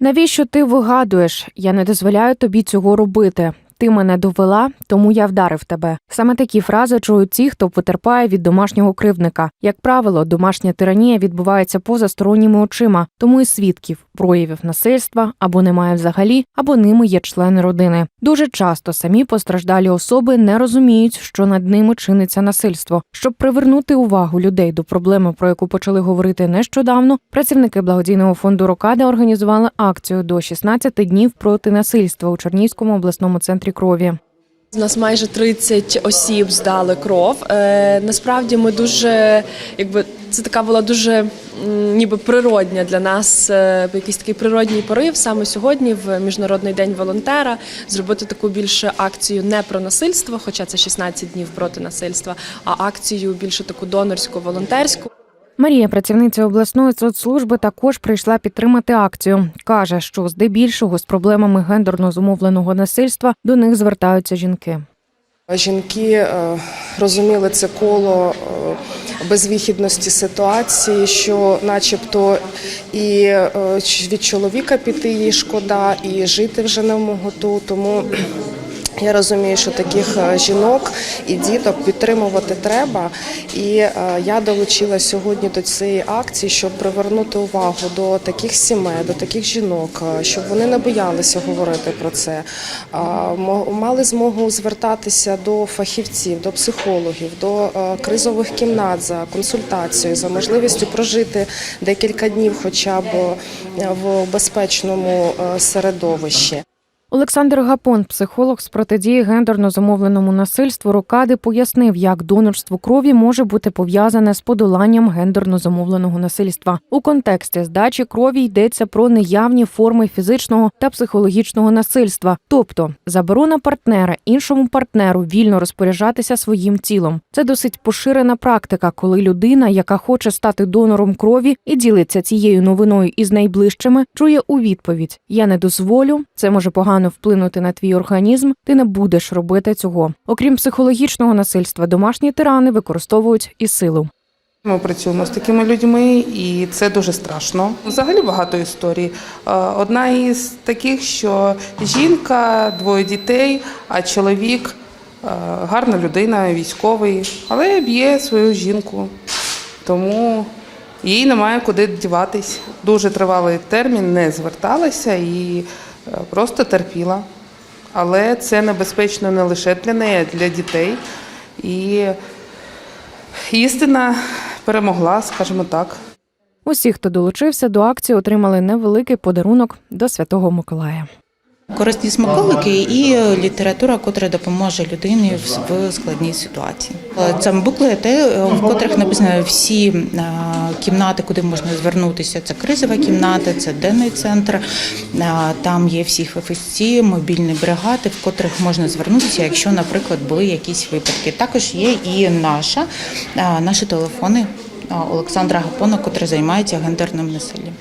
Навіщо ти вигадуєш? Я не дозволяю тобі цього робити. Ти мене довела, тому я вдарив тебе. Саме такі фрази чують ті, хто потерпає від домашнього кривдника. Як правило, домашня тиранія відбувається поза сторонніми очима, тому і свідків, проявів насильства або немає взагалі, або ними є члени родини. Дуже часто самі постраждалі особи не розуміють, що над ними чиниться насильство. Щоб привернути увагу людей до проблеми, про яку почали говорити нещодавно, працівники благодійного фонду Рокада організували акцію до 16 днів проти насильства у Чернігівському обласному центрі крові. У нас майже 30 осіб здали кров. Е, насправді ми дуже, якби це така була дуже ніби природня для нас, е, якийсь такий природній порив саме сьогодні, в міжнародний день волонтера, зробити таку більше акцію не про насильство, хоча це 16 днів проти насильства, а акцію більше таку донорську, волонтерську. Марія, працівниця обласної соцслужби, також прийшла підтримати акцію. каже, що здебільшого з проблемами гендерно зумовленого насильства до них звертаються жінки. Жінки е, розуміли це коло е, безвихідності ситуації, що, начебто, і е, від чоловіка піти їй шкода, і жити вже не можу. Тому я розумію, що таких е, жінок і діток підтримувати треба. І е, я долучила сьогодні до цієї акції, щоб привернути увагу до таких сімей, до таких жінок, е, щоб вони не боялися говорити про це. Мали змогу звертатися до фахівців, до психологів, до кризових кімнат за консультацією, за можливістю прожити декілька днів, хоча б в безпечному середовищі. Олександр Гапон, психолог з протидії гендерно зумовленому насильству Рокади, пояснив, як донорство крові може бути пов'язане з подоланням гендерно зумовленого насильства. У контексті здачі крові йдеться про неявні форми фізичного та психологічного насильства, тобто заборона партнера іншому партнеру вільно розпоряджатися своїм тілом. Це досить поширена практика, коли людина, яка хоче стати донором крові і ділиться цією новиною із найближчими, чує у відповідь: Я не дозволю, це може погано вплинути на твій організм. Ти не будеш робити цього. Окрім психологічного насильства, домашні тирани використовують і силу. Ми працюємо з такими людьми, і це дуже страшно. Взагалі багато історій. Е, Одна із таких, що жінка, двоє дітей, а чоловік е, гарна людина, військовий, але б'є свою жінку. Тому їй немає куди діватись. Дуже тривалий термін, не зверталася і просто терпіла. Але це небезпечно не лише для неї, а для дітей. І істина перемогла, скажімо так. Усі, хто долучився до акції, отримали невеликий подарунок до Святого Миколая. Корисні смаколики і література, котра допоможе людині в складній ситуації. Це буклети, в котрих написано всі е, кімнати, куди можна звернутися. Це кризова кімната, це денний центр. Е, Там є всі фахівці, мобільні бригади, в котрих можна звернутися, якщо, наприклад, були якісь випадки. Також є і наша е, наші телефони е, Олександра Гапона, котра займається гендерним насиллям.